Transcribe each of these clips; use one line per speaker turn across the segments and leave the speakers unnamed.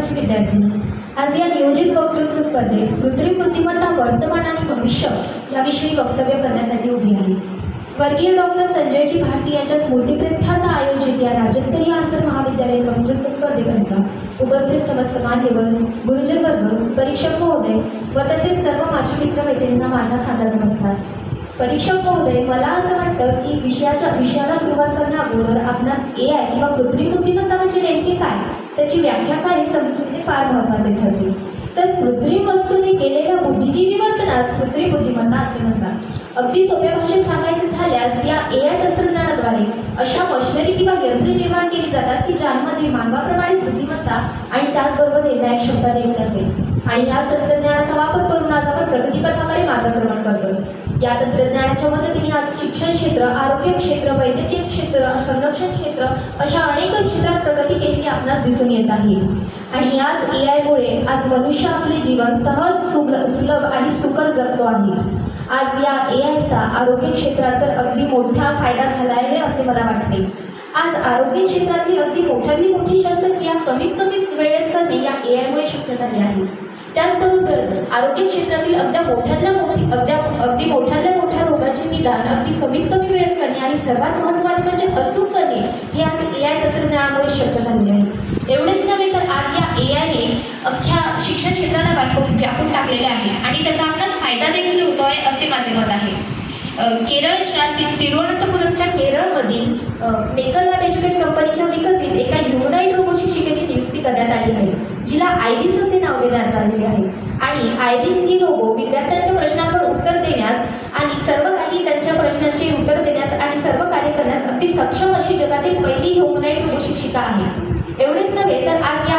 विभागाची विद्यार्थिनी आज या नियोजित वक्तृत्व स्पर्धेत कृत्रिम बुद्धिमत्ता वर्तमान आणि भविष्य याविषयी वक्तव्य करण्यासाठी उभी आहे. स्वर्गीय डॉक्टर संजयजी भारती यांच्या स्मृतिप्रित्यर्थ आयोजित या राज्यस्तरीय आंतर महाविद्यालयीन वक्तृत्व स्पर्धेकरिता उपस्थित समस्त मान्यवर गुरुजन वर्ग परीक्षक महोदय व तसेच सर्व माझे मित्र मैत्रिणींना माझा सादर नमस्कार. परीक्षक महोदय मला असं वाटतं की विषयाच्या विषयाला सुरुवात करण्या अगोदर आपणास ए आय किंवा कृत्रिम बुद्धिमत्ता म्हणजे नेमके काय त्याची व्याख्या काय संस्कृतीने फार महत्त्वाचे ठरते. तर कृत्रिम वस्तूने केलेल्या बुद्धिजीवी वर्तनास कृत्रिम बुद्धिमत्ता असे म्हणतात. अगदी सोप्या भाषेत सांगायचे झाल्यास या ए आय तंत्रज्ञानाद्वारे अशा मशिनरी किंवा यंत्रे निर्माण केली जातात की ज्यांमध्ये मानवाप्रमाणेच बुद्धिमत्ता आणि त्याचबरोबर निर्णायक क्षमता देखील असेल आणि या तंत्रज्ञानाचा वापर करून आज आपण प्रगतीपथाकडे मार्गक्रमण करतो. या तंत्रज्ञानाच्या मदतीने आज शिक्षण क्षेत्र आरोग्य क्षेत्र वैद्यकीय क्षेत्र संरक्षण क्षेत्र अशा अनेक क्षेत्रात प्रगती केलेली आपणास दिसून येत आहे. आणि याच ए आयमुळे आज मनुष्य आपले जीवन सहज सुल सुलभ आणि सुकर जगतो आहे. आज या ए आयचा आरोग्य क्षेत्रात तर अगदी मोठा फायदा झाला आहे असे मला वाटते. आज आरोग्य क्षेत्रातली अगदी मोठ्यातली मोठी शस्त्रक्रिया कमीत कमी वेळेत करणे या ए आयमुळे शक्य झाले आहे. त्याचबरोबर आरोग्य क्षेत्रातील अगदी मोठ्यातल्या मोठी अगद्या अगदी मोठ्यातल्या मोठ्या रोगाचे निदान अगदी कमीत कमी वेळेत करणे आणि सर्वात महत्त्वाचे म्हणजे अचूक करणे हे आज ए आय तंत्रज्ञानामुळे शक्य झालेले आहे. एवढेच नव्हे तर आज या ए आयने अख्ख्या शिक्षण क्षेत्राला व्यापून टाकलेले आहे आणि त्याचा आपल्यास फायदा देखील होतो आहे असे माझे मत आहे. केरळच्या तिरुवनंतपुरमच्या केरळमधील मेकल लॅब एज्युकेट कंपनीच्या विकसित एका ह्युमनाईड रोबो शिक्षिकेची नियुक्ती करण्यात आली आहे जिला आयरिस असे नाव देण्यात आलेले आहे. आणि आयरिस ही रोबो विद्यार्थ्यांच्या प्रश्नांवर उत्तर देण्यास आणि सर्व काही त्यांच्या प्रश्नांचे उत्तर देण्यास आणि सर्व कार्य करण्यास अगदी सक्षम अशी जगातील पहिली ह्युमनाईड रोबो शिक्षिका आहे. एवढेच नव्हे तर आज या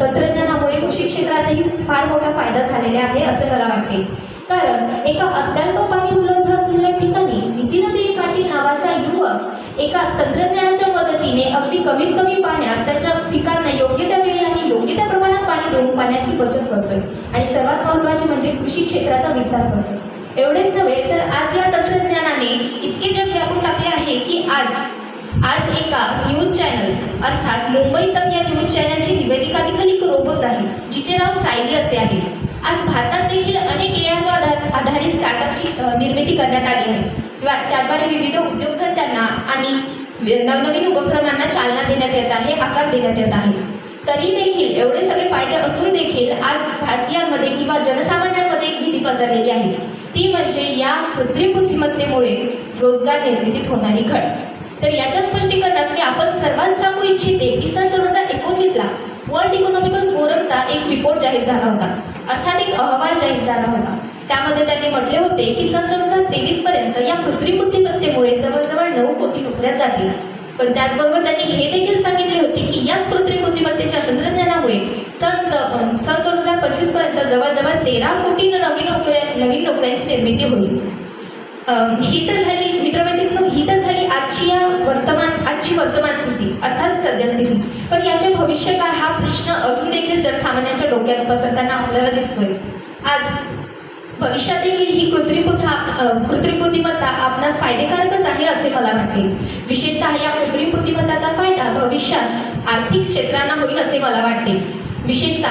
तंत्रज्ञानामुळे कृषी क्षेत्रातही फार मोठा फायदा झालेला आहे असे मला वाटते. कारण एका अत्यल्प पाणी उपलब्ध असलेल्या ठिकाणी नितीन बिरी पाटील नावाचा युवक एका तंत्रज्ञानाच्या मदतीने अगदी कमीत कमी पाण्यात त्याच्या पिकांना योग्य त्या वेळी आणि योग्य त्या प्रमाणात पाणी देऊन पाण्याची बचत करतोय. आणि सर्वात महत्त्वाचे म्हणजे कृषी क्षेत्राचा विस्तार करतोय. एवढेच नव्हे तर आज या तंत्रज्ञानाने इतके जग व्यापून टाकले आहे की आज आज एका न्यूज चॅनल अर्थात मुंबई तक या न्यूज चॅनलची निवेदिका देखील एक रोबोच आहे जिचे नाव सायली असे आहे. आज भारतात देखील अनेक ए आधार आधारित स्टार्टअपची निर्मिती करण्यात आली आहे. त्या- त्याद्वारे विविध उद्योगधंद्यांना आणि नवनवीन उपक्रमांना चालना देण्यात येत आहे आकार देण्यात येत आहे. तरी देखील एवढे सगळे फायदे असून देखील आज भारतीयांमध्ये किंवा जनसामान्यांमध्ये एक भीती पसरलेली आहे. ती म्हणजे या कृत्रिम बुद्धिमत्तेमुळे रोजगार निर्मितीत होणारी घट. तर याच्या स्पष्टीकरणात मी आपण सर्वांना सांगू इच्छिते की सन दोन हजार एकोणवीसला वर्ल्ड इकॉनॉमिकल फोरमचा एक रिपोर्ट जाहीर झाला होता. अर्थात एक अहवाल जाहीर झाला होता. त्यामध्ये त्यांनी म्हटले होते की सन दोन हजार तेवीस पर्यंत या कृत्रिम बुद्धिमत्तेमुळे जवळजवळ नऊ कोटी नोकऱ्या जातील. पण त्याचबरोबर त्यांनी हे देखील सांगितले होते की याच कृत्रिम बुद्धिमत्तेच्या तंत्रज्ञानामुळे सन सन दोन हजार पंचवीसपर्यंत जवळजवळ तेरा कोटी नवीन नोकऱ्या नवीन नोकऱ्यांची निर्मिती होईल. ही तर झाली मित्रमैत्रिणींनो ही तर झाली आजची या वर्तमान आजची वर्तमान स्थिती अर्थात सद्यस्थिती पण याचे भविष्य काय हा प्रश्न असून देखील जनसामान्यांच्या डोक्यात पसरताना आपल्याला दिसतोय. आज भविष्यात देखील ही कृत्रिम बुद्धा कृत्रिम बुद्धिमत्ता आपणास फायदेकारकच आहे असे मला वाटते. विशेषतः या कृत्रिम बुद्धिमत्ताचा फायदा भविष्यात आर्थिक क्षेत्रांना होईल असे मला वाटते. विशेषतः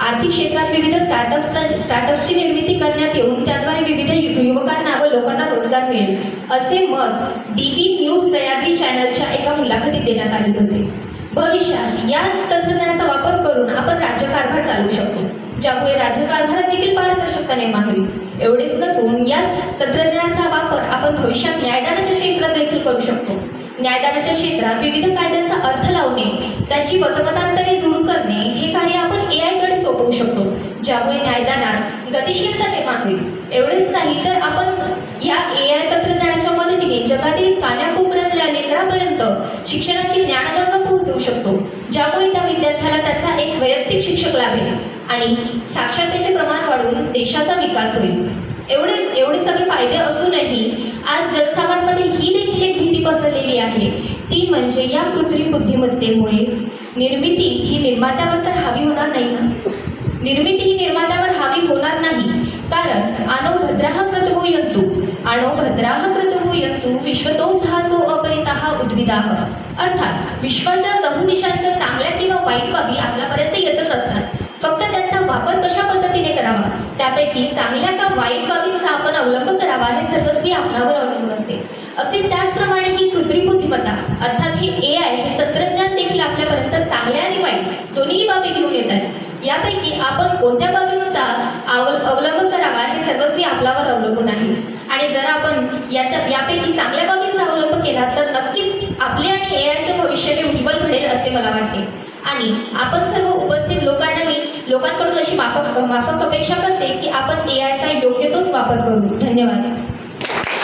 आर्थिक क्षेत्रात विविध स्टार्टअप्स स्टार्टअप्सची निर्मिती करण्यात येऊन त्याद्वारे विविध यु- युवकांना व लोकांना रोजगार मिळेल. असे मत डी बी न्यूज सह्याद्री चॅनलच्या एका मुलाखतीत देण्यात आले होते. भविष्यात याच तंत्रज्ञानाचा वापर करून आपण राज्यकारभार चालवू शकतो. ज्यामुळे राज्यकारभारात देखील पारदर्शकता निर्माण होईल. एवढेच नसून याच तंत्रज्ञानाचा वापर आपण भविष्यात न्यायदानाच्या क्षेत्रात देखील करू शकतो. न्यायदानाच्या क्षेत्रात विविध कायद्यांचा अर्थ लावणे त्याची मतमतांतरे दूर करणे हे कार्य आपण ए आयकडे सोपवू शकतो. ज्यामुळे न्यायदानात गतिशीलता निर्माण होईल. एवढेच नाही तर आपण या ए आय तंत्रज्ञानाच्या मदतीने जगातील कान्याकोपऱ्यातल्या लेकरापर्यंत शिक्षणाची ज्ञानगंगा पोहोचवू शकतो. ज्यामुळे त्या विद्यार्थ्याला त्याचा एक वैयक्तिक शिक्षक लाभेल आणि साक्षरतेचे प्रमाण वाढवून देशाचा विकास होईल. एवढेच एवढे सगळे फायदे असूनही आज जनसामान्यांमध्ये ही देखील एक भीती पसरलेली आहे. ती म्हणजे या कृत्रिम बुद्धिमत्तेमुळे निर्मिती ही निर्मात्यावर तर हावी होणार नाही ना? निर्मिती ही निर्मात्यावर हावी होणार नाही. कारण आणो भद्राह क्रतवो यंतु आणो भद्राह कृतवो
यंतु विश्वतो धासो अपरिता उद्भिदाः अर्थात विश्वाच्या चहुदिशांच्या चांगल्या किंवा वाईट बाबी आपल्यापर्यंत येतच असतात. फक्त त्यांचा वापर कशा पद्धतीने करावा? त्यापैकी चांगल्या का वाईट बाबींचा आपण अवलंब करावा हे सर्वस्वी आपल्यावर अवलंबून असते. अगदी त्याचप्रमाणे ही कृत्रिम बुद्धिमत्ता अर्थात हे ए आय हे तंत्रज्ञान देखील आपल्यापर्यंत चांगल्या आणि वाईट दोन्ही बाबी घेऊन येतात. यापैकी आपण कोणत्या बाबींचा अवलंब करावा हे सर्वस्वी आपल्यावर अवलंबून आहे? आणि जर आपण याच्या यापैकी चांगल्या बाबींचा अवलंब केला तर नक्कीच आपले आणि एआयचे आयचे भविष्य हे उज्ज्वल घडेल असे मला वाटते. आणि आपण सर्व उपस्थित लोकांना मी लोकांकडून अशी माफक माफक अपेक्षा करते की आपण एआयचा आयचा योग्य तोच वापर करू. धन्यवाद.